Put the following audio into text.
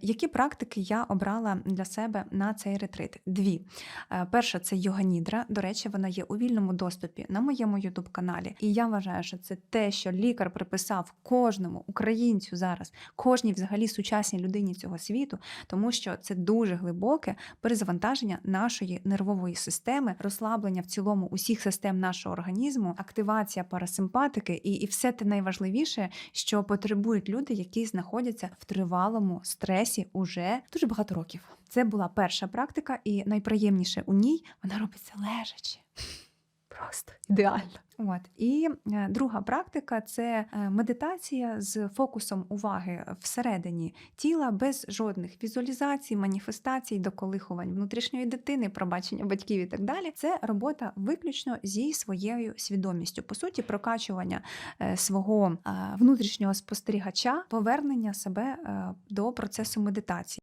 Які практики я обрала для себе на цей ретрит? Дві. Е, Перша це йога-нідра. До речі, вона є у вільному доступі на моєму ютуб каналі. І я вважаю, що це те, що лікар приписав кожному українцю зараз, кожній взагалі сучасній людині цього світу, тому що це дуже глибоке перезавантаження нашої нервової системи, розслаблення в цілому усіх систем нашого організму, активація парасимпатики і, і все те найважливіше, що потребують люди, які знаходяться в тривалому стресі уже дуже багато років. Це була перша практика, і найприємніше у ній вона робиться лежачи. Просто ідеально. От і е, друга практика це е, медитація з фокусом уваги всередині тіла без жодних візуалізацій, маніфестацій, доколихувань внутрішньої дитини, пробачення батьків і так далі. Це робота виключно зі своєю свідомістю. По суті, прокачування е, свого внутрішнього спостерігача, повернення себе до процесу медитації.